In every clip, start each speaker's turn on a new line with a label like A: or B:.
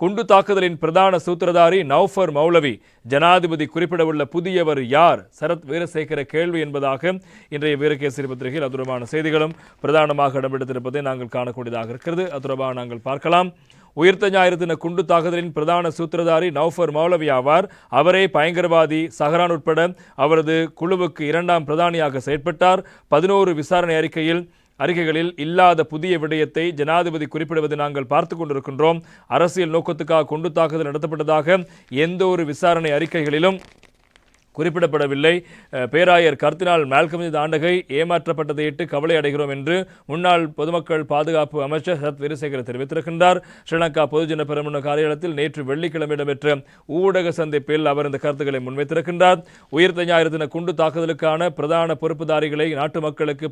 A: குண்டு தாக்குதலின் பிரதான சூத்திரதாரி நௌஃபர் மௌலவி. ஜனாதிபதி குறிப்பிடவுள்ள புதியவர் யார்? சரத் வீரசேகர கேள்வி என்பதாக இன்றைய வீரகேசரி பத்திரிகையில் அது தொடர்பான செய்திகளும் பிரதானமாக இடம்பெடுத்திருப்பதை நாங்கள் காணக்கூடியதாக இருக்கிறது. அது தொடர்பாக நாங்கள் பார்க்கலாம். உயிர்த்த ஞாயிறு தின குண்டு தாக்குதலின் பிரதான சூத்திரதாரி நௌஃபர் மௌலவி ஆவார். அவரே பயங்கரவாதி சஹரான் உட்பட அவரது குழுவுக்கு இரண்டாம் பிரதானியாக செயற்பட்டார். பதினோரு விசாரணை அறிக்கையில் அறிக்கைகளில் இல்லாத புதிய விடயத்தை ஜனாதிபதி குறிப்பிடுவதை நாங்கள் பார்த்து கொண்டிருக்கின்றோம். அரசியல் நோக்கத்துக்காக கொண்டு தாக்குதல் நடத்தப்பட்டதாக எந்த ஒரு விசாரணை அறிக்கைகளிலும் குறிப்பிடப்படவில்லை. பேராயர் கர்த்தினால் மால்கம் ஆண்டகை ஏமாற்றப்பட்டதையிட்டு கவலை அடைகிறோம் என்று முன்னாள் பொதுமக்கள் பாதுகாப்பு அமைச்சர் சரத் வீரசேகர் தெரிவித்திருக்கின்றார். ஸ்ரீலங்கா பொதுஜன பெருமன காரியாலயத்தில் நேற்று வெள்ளிக்கிழமை இடம்பெற்ற ஊடக சந்திப்பில் அவர் இந்த கருத்துக்களை முன்வைத்திருக்கின்றார். உயிர்த்த ஞாயிறு தின குண்டு தாக்குதலுக்கான பிரதான பொறுப்புதாரிகளை நாட்டு மக்களுக்கு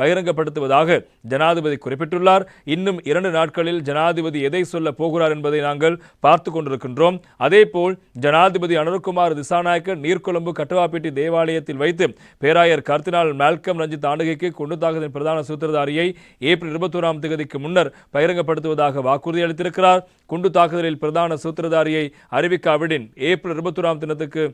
A: பகிரங்கப்படுத்துவதாக ஜனாதிபதி குறிப்பிட்டுள்ளார். இன்னும் இரண்டு நாட்களில் ஜனாதிபதி எதை சொல்ல போகிறார் என்பதை நாங்கள் பார்த்து கொண்டிருக்கின்றோம். அதேபோல் ஜனாதிபதி அனுர்குமார் திசாநாயக்க கொழும்பு கட்டுவாப்பேட்டி தேவாலயத்தில் வைத்து பேராயர் கர்த்தினால் மேல்கம் ரஞ்சித் ஆண்டுகைக்கு குண்டு தாக்குதலின் பிரதான சூத்திரதாரியை ஏப்ரல் இருபத்தோராம் தேதிக்கு முன்னர் பகிரங்கப்படுத்துவதாக வாக்குறுதி அளித்திருக்கிறார். குண்டு தாக்குதலில் பிரதான சூத்திரதாரியை அறிவிக்காவிடின் ஏப்ரல் இருபத்தோராம் தினத்துக்கு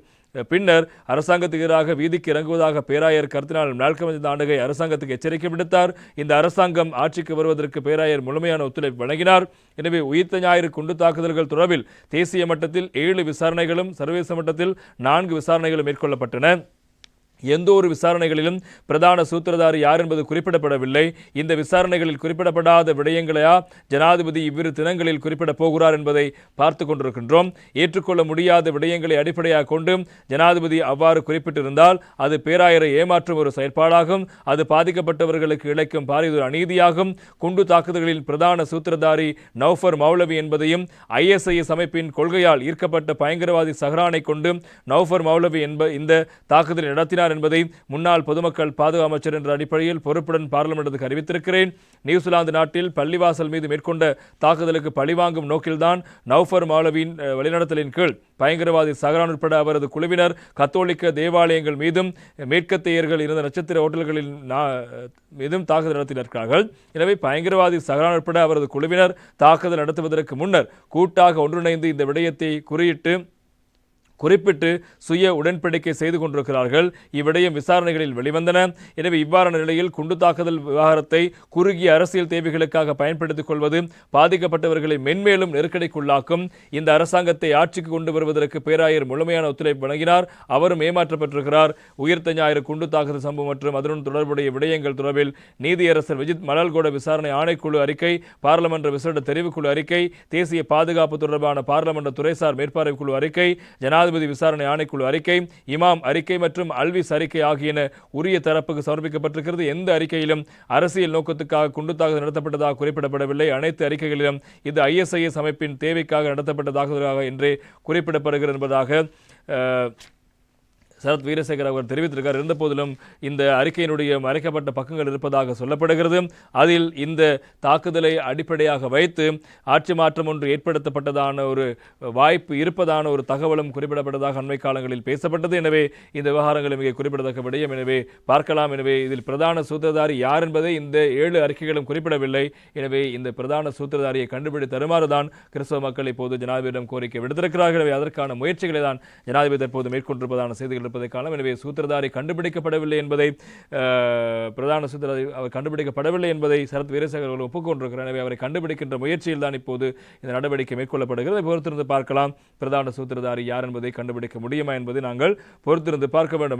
A: பின்னர் அரசாங்கத்துக்கு எதிராக வீதிக்கு இறங்குவதாக பேராயர் கருத்தினால் மால்கம் ஆண்டுகை அரசாங்கத்துக்கு எச்சரிக்கை விடுத்தார். இந்த அரசாங்கம் ஆட்சிக்கு வருவதற்கு பேராயர் முழுமையான ஒத்துழைப்பு வழங்கினார். எனவே உயிர்த்த ஞாயிறு குண்டு தாக்குதல்கள் தொடர்பில் தேசிய மட்டத்தில் ஏழு விசாரணைகளும் சர்வதேச மட்டத்தில் நான்கு விசாரணைகளும் மேற்கொள்ளப்பட்டன. எந்த ஒரு விசாரணைகளிலும் பிரதான சூத்திரதாரி யார் என்பது குறிப்பிடப்படவில்லை. இந்த விசாரணைகளில் குறிப்பிடப்படாத விடயங்களையா ஜனாதிபதி இவ்விரு தினங்களில் குறிப்பிடப் போகிறார் என்பதை பார்த்து கொண்டிருக்கின்றோம். ஏற்றுக்கொள்ள முடியாத விடயங்களை அடிப்படையாக கொண்டு ஜனாதிபதி அவ்வாறு குறிப்பிட்டிருந்தால் அது பேராயரை ஏமாற்றும் ஒரு செயற்பாடாகும். அது பாதிக்கப்பட்டவர்களுக்கு இழைக்கும் பாரியதொரு அநீதியாகும். குண்டு தாக்குதல்களின் பிரதான சூத்திரதாரி நௌஃபர் மௌலவி என்பதையும் ஐஎஸ்ஐஎஸ் அமைப்பின் கொள்கையால் ஈர்க்கப்பட்ட பயங்கரவாதி சஹ்ரானை கொண்டு நௌஃபர் மௌலவி என்ப இந்த தாக்குதலை நடத்தினார் என்பதை முன்னாள் பொதுமக்கள் பாதுகாப்பு அமைச்சர் என்ற அடிப்படையில் பொறுப்புடன் பார்லிமெண்ட்டுக்கு அறிவித்திருக்கிறேன். நியூசிலாந்து நாட்டில் பள்ளிவாசல் மீது மேற்கொண்ட தாக்குதலுக்கு பழிவாங்கும் நோக்கில்தான் நௌஃபர் மாலவியின் வழிநடத்தலின் கீழ் பயங்கரவாதி சஹரான் உட்பட அவரது குழுவினர் கத்தோலிக்க தேவாலயங்கள் மீதும் மேற்கத்தையர்கள் இருந்த நட்சத்திர ஹோட்டல்களில் மீதும் தாக்குதல் நடத்தினார்கள் எனவே பயங்கரவாதி சஹரான் உட்பட அவரது குழுவினர் தாக்குதல் நடத்துவதற்கு முன்னர் கூட்டாக ஒன்றிணைந்து இந்த விடயத்தை குறியிட்டு குறிப்பிட்டு சுய உடன்படிக்கை செய்து கொண்டிருக்கிறார்கள். இவ்விடயம் விசாரணைகளில் வெளிவந்தன. எனவே இவ்வாறான நிலையில் குண்டு தாக்குதல் விவகாரத்தை குறுகிய அரசியல் தேவைகளுக்காக பயன்படுத்திக் கொள்வது பாதிக்கப்பட்டவர்களை மென்மேலும் நெருக்கடிக்குள்ளாக்கும். இந்த அரசாங்கத்தை ஆட்சிக்கு கொண்டு வருவதற்கு பேராயர் முழுமையான ஒத்துழைப்பு வழங்கினார். அவரும் ஏமாற்றப்பட்டிருக்கிறார். உயிர்த்த ஞாயிறு குண்டு தாக்குதல் சம்பவம் மற்றும் அதனுடன் தொடர்புடைய விடயங்கள் தொடர்பில் நீதியரசர் விஜித் மணல்கோட விசாரணை ஆணைக்குழு அறிக்கை பாராளுமன்ற விசேட தெரிவுக்குழு அறிக்கை தேசிய பாதுகாப்பு தொடர்பான பாராளுமன்ற துறைசார் மேற்பார்வை குழு அறிக்கை ஜனாதிபதி விசாரணை ஆணைக்குழு அறிக்கை இமாம் அறிக்கை மற்றும் அல்விஸ் அறிக்கை ஆகியன உரிய தரப்புக்கு சமர்ப்பிக்கப்பட்டிருக்கிறது. எந்த அறிக்கையிலும் அரசியல் நோக்கத்துக்காக குண்டு நடத்தப்பட்டதாக குறிப்பிடப்படவில்லை. அனைத்து அறிக்கைகளிலும் இது ஐஎஸ்ஐஎஸ் அமைப்பின் தேவைக்காக நடத்தப்பட்டதாக என்றே குறிப்பிடப்படுகிறது என்பதாக சரத் வீரசேகர் அவர் தெரிவித்திருக்கார். இருந்தபோதிலும் இந்த அறிக்கையினுடைய மறைக்கப்பட்ட பக்கங்கள் இருப்பதாக சொல்லப்படுகிறது. அதில் இந்த தாக்குதலை அடிப்படையாக வைத்து ஆட்சி மாற்றம் ஒன்று ஏற்படுத்தப்பட்டதான ஒரு வாய்ப்பு இருப்பதான ஒரு தகவலும் குறிப்பிடப்பட்டதாக அண்மை காலங்களில் பேசப்பட்டது. எனவே இந்த விவகாரங்கள் மிக குறிப்பிடத்தக்க விடயம். எனவே பார்க்கலாம். எனவே இதில் பிரதான சூத்திரதாரி யார் என்பதை இந்த ஏழு அறிக்கைகளும் குறிப்பிடவில்லை. எனவே இந்த பிரதான சூத்திரதாரியை கண்டுபிடி தருமாறுதான் கிறிஸ்தவ மக்கள் இப்போது ஜனாதிபதியிடம் கோரிக்கை விடுத்திருக்கிறார்கள். எனவே அதற்கான முயற்சிகளை தான் ஜனாதிபதி தற்போது மேற்கொண்டிருப்பதான செய்திகள் இருப்பதை காணும் எனவே சூத்திரதாரி கண்டுபிடிக்கப்படவில்லை என்பதை பிரதான சூத்திரதாரி அவர் கண்டுபிடிக்கப்படவில்லை என்பதை சரத் வீரசேகர் அவர்கள் ஒப்புக்கொண்டிருக்கிறார். எனவே அவரை கண்டுபிடிக்கின்ற முயற்சியில் தான் இப்போது இந்த நடவடிக்கை மேற்கொள்ளப்படுகிறது. பொறுத்திருந்து பார்க்கலாம். பிரதான சூத்திரதாரி யார் என்பதை கண்டுபிடிக்க முடியுமா என்பதை நாங்கள் பொறுத்திருந்து பார்க்க வேண்டும்.